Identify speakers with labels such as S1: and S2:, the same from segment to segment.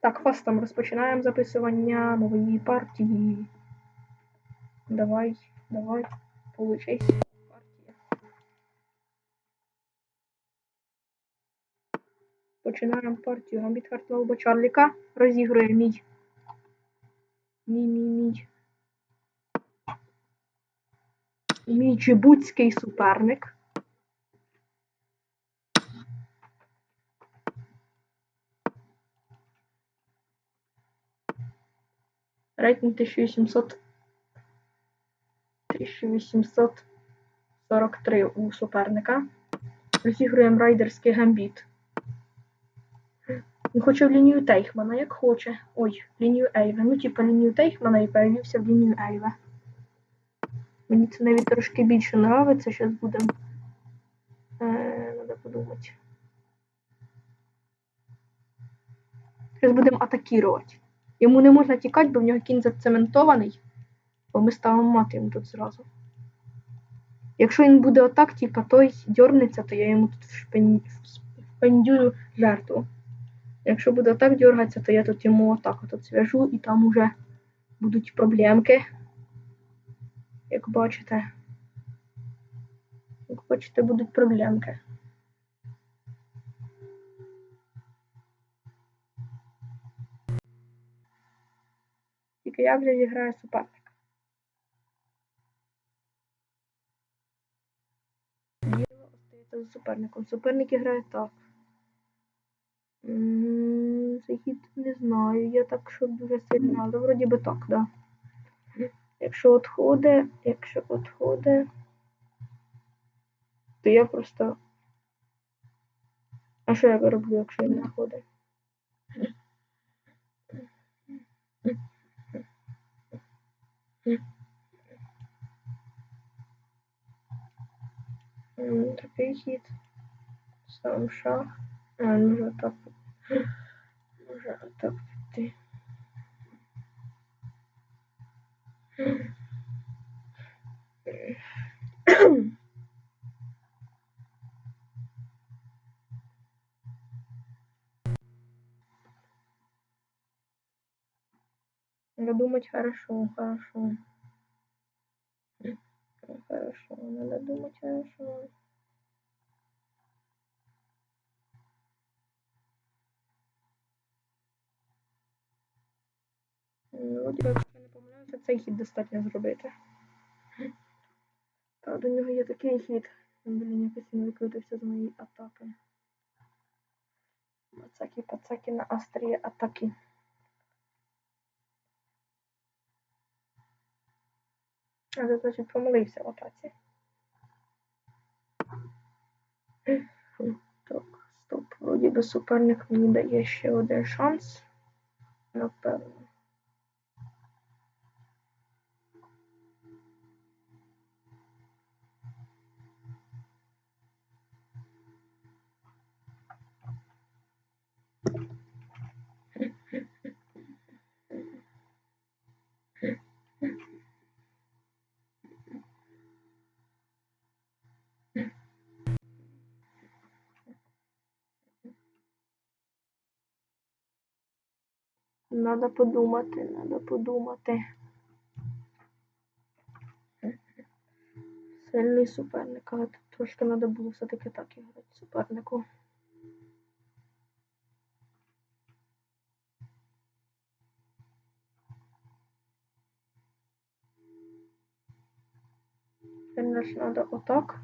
S1: Так, фастом розпочинаємо записування нової партії. Давай, давай, получись. Партія. Починаємо партію. Гамбіт Хартлауба Чарліка розігрує мій. Мій, мій, мій. Мій джибутський суперник. Рейтинг 1800. 1843 у суперника. Розігруємо райдерський гамбіт. Він хоче в лінію Тейхмана, як хоче. Ой, лінію Ейве. Ну, типа лінію Тейхмана і перевівся в лінію Ейве. Мені це навіть трошки більше нравиться. Зараз будемо. Е, Надо подумати. Зараз будемо атакувати. Йому не можна тікати, бо в нього кінь зацементований. Бо ми ставимо мати йому тут зразу. Якщо він буде отак, типа той дьорнеться, то я йому тут вшпен... впендюю жертву. Якщо буде отак дергатися, то я тут йому отак от зв'яжу і там уже будуть проблемки. Як бачите. Як бачите, будуть проблемки. Тільки я вже зіграю суперник. Діло остається за суперником. Суперник грає так. М, Цей хід не знаю. Я так, що дуже сильно, але вроді би так, да. Якщо отходить, якщо отходить, то я просто. А що я роблю, якщо він не Такий хід. Сам шах. А, може так. Може так піти. Надо думать хорошо, хорошо. Хорошо, надо думать хорошо. Ну, Вроді, якщо я не помиляюся, цей хід достатньо зробити. Та до нього є такий хід. Блін, якось він викрутився з моєї атаки. Пацаки, пацаки на острі атаки. А це значить помилився в. Так, стоп. Вроді би суперник мені дає ще один шанс. Напевно. Надо подумати, надо подумати. Сильний суперник, але тут трошки треба було все-таки так іграти супернику. Ж треба отак.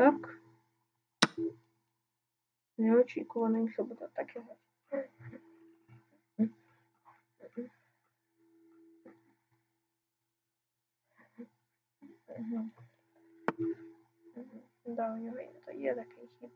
S1: Так. Неочікувано, що буде так Мгм. Да, у нього є такий хід.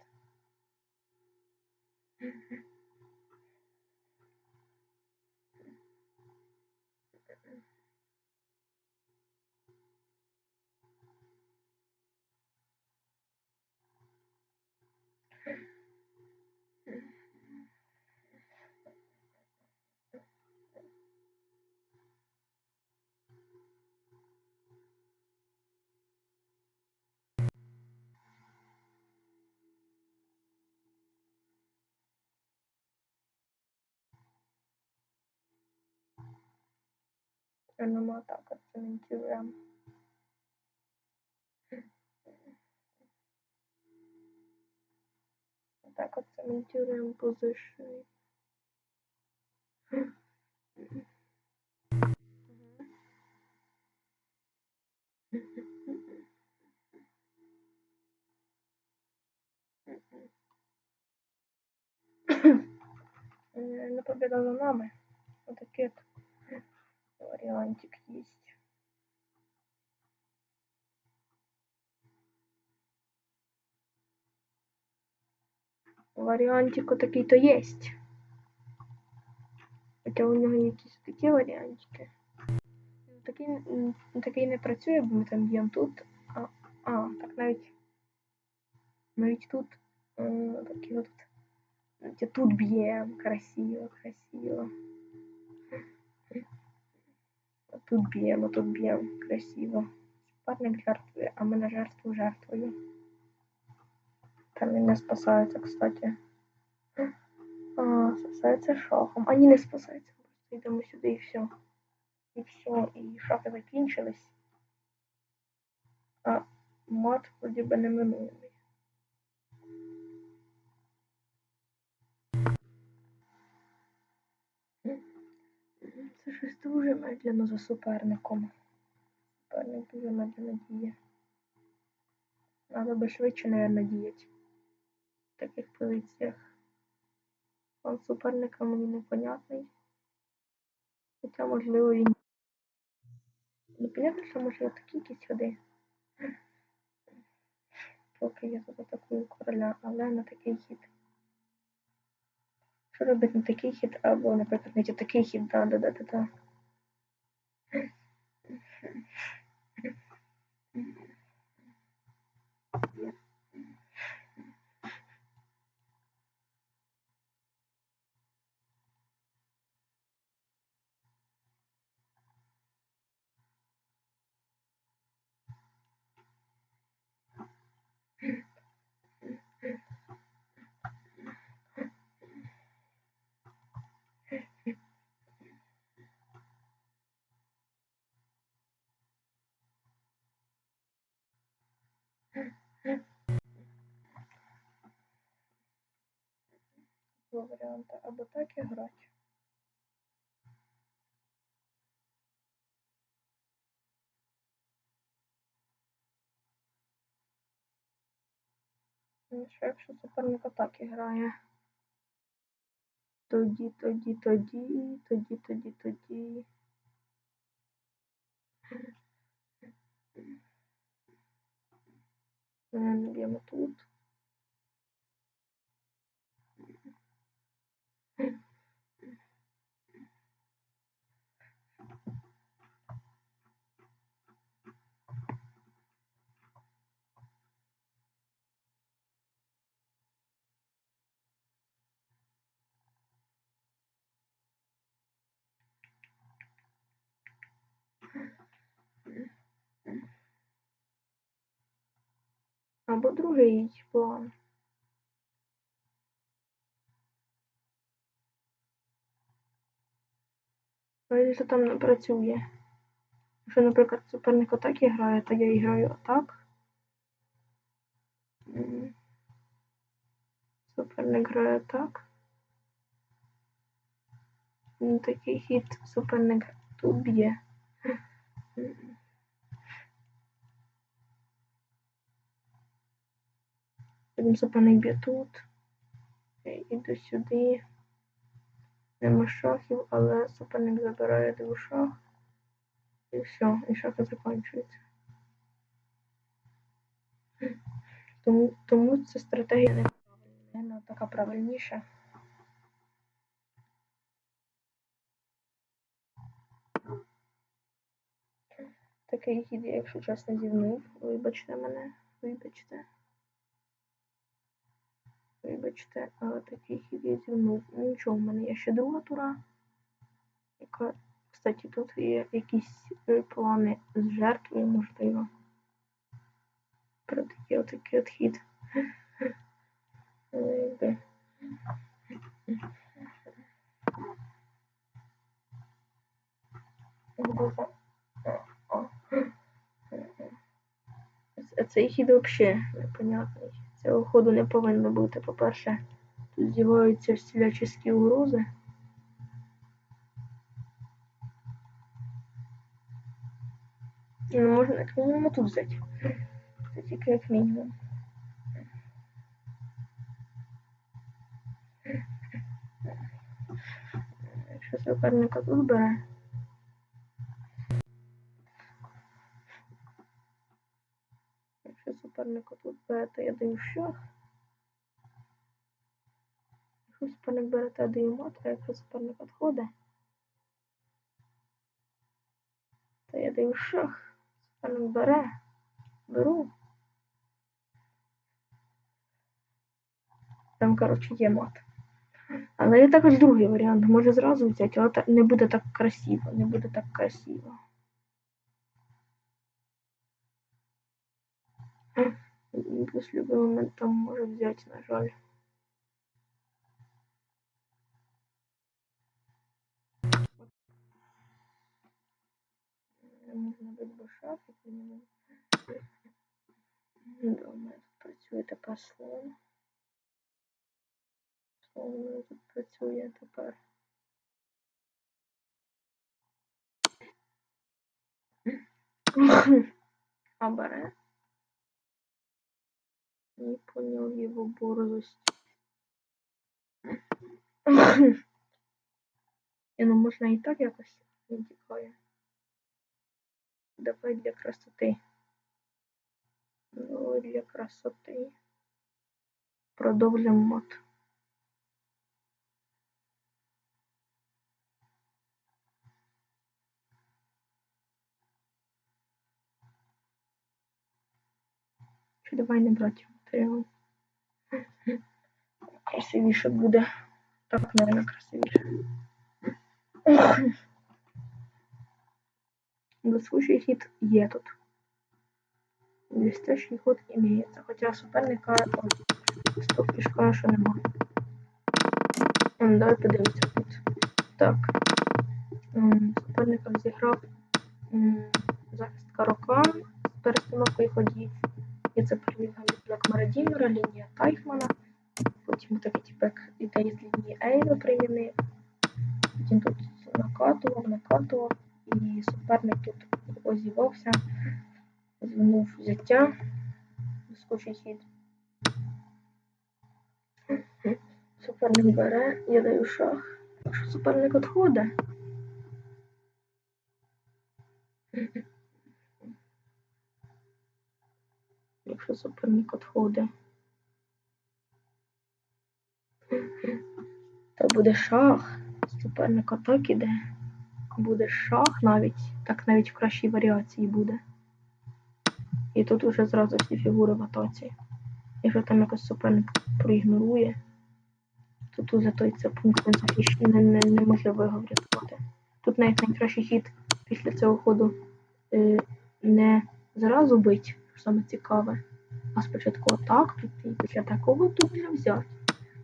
S1: Прямо так отцементируем. Так отцементируем. Не победа за нами. Вот такие вариантик есть. Варіантик такий-то есть. Хоча у нього якісь такі варіантики. Ну, Такий, такий не працює, бо ми там б'ємо тут. А, а, так навіть. Навіть тут. е, Такі от. Тут б'ємо. Красиво, красиво. Тут б'ємо, тут б'ємо. Красиво. Суперник жертвує, а ми на жертву жертвую. Там він не спасається, кстати. А, спасається шахом. А ні, не спасається. Просто йдемо сюди і все. І все, і шахи закінчились. А мат вроді би неминуємий. Це щось дуже медленно за суперником. Суперник дуже медленно діє. Надо би швидше, наверное, діяти. В таких позиціях. План суперника мені непонятний. Хоча, можливо, він. Непонятно, що може такі якісь ходи. Поки я тут атакую короля, але на такий хід. Що робити на такий хід, або, наприклад, навіть такий хід, да, да, да, да, да. Два варіанти. Або так і грати. Що якщо суперник атаки грає? Тоді, тоді, тоді, тоді, тоді, тоді. Наверно, б'ємо тут. Або другий план. Що там не працює. Якщо, наприклад, суперник атаки грає, то я граю атак. Суперник грає так. Ну, Такий хід суперник тут б'є. Суперник б'є тут. Я йду сюди. Нема шахів, але суперник забирає двох шах. І все, і шахи закінчуються. Тому, тому ця стратегія не правильна, така правильніша. Такий хід, я, якщо чесно, зівнув. Вибачте мене, вибачте. Вибачте, але такий хід я зігнув. Нічого в мене є ще друга тура. Яка, кстати, тут є якісь е, плани з жертвою, можливо. Про такий отакий от хід. Е, цей хід взагалі непонятний. Цього ходу не повинно бути. По-перше, тут з'являються всілячі угрози. Ну, можна як мінімум тут взяти. Це тільки як мінімум. Якщо суперника тут бере. Суперника тут бере, я даю шах. Якщо суперник бере, я даю мат, а якщо суперник відходить, то я даю шах. Суперник бере. Беру. Там, коротше, є мат. Але є також другий варіант. Може зразу взяти, але не буде так красиво. Не буде так красиво. Плюс в любой момент там може взяти, на жаль. Башак, як мінімум. Да, у мене тут працює тепер у мене тут працює тепер. А Не понял его борзость. І ну можна і так якось не тікає. Давай для красоти. Ну, для красоти. Продовжимо мат. Чи давай не брати матеріал. Красивіше буде. Так, наверное, красивіше. Блискучий хід є тут. Блістящий ход імеється. Хоча суперника стоп кишка, що нема. М, Давай подивимося тут. Так. Суперник розіграв захист карокан з перестановкою ходів. Переліг Black Марадімера, лінія Тайхмана. Потім такий тіпек ідеї з лінії Ейва примінив. Потім тут накатував, накатував. І суперник тут озівався, звернув взяття, скочий хід. Суперник бере, я даю шах. Якщо суперник відходить. Суперник відходить. То буде шах. Суперник так іде. Буде шах навіть. Так навіть в кращій варіації буде. І тут уже зразу всі фігури в атаці. Якщо там якось суперник проігнорує, то тут за той це пункт не, не, неможливо його врятувати. Тут навіть найкращий хід після цього ходу е, не зразу бить, що саме цікаве, а спочатку отак піти, і після такого вже взяти.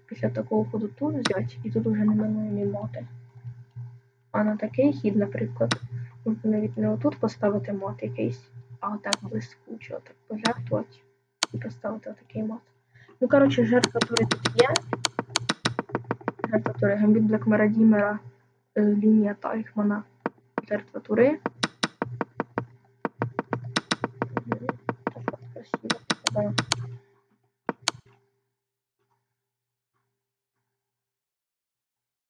S1: Після такого ходу тут взяти, і тут вже неминуємо мати. А на такий хід, наприклад, можна навіть не отут поставити мат якийсь, а отак блискуче, отак пожертвувати і поставити отакий мат. Ну, коротше, жертва тури тут є. Жертва тури Гамбіт Блек Марадімера, е, лінія Тайхмана, жертва тури. Bye.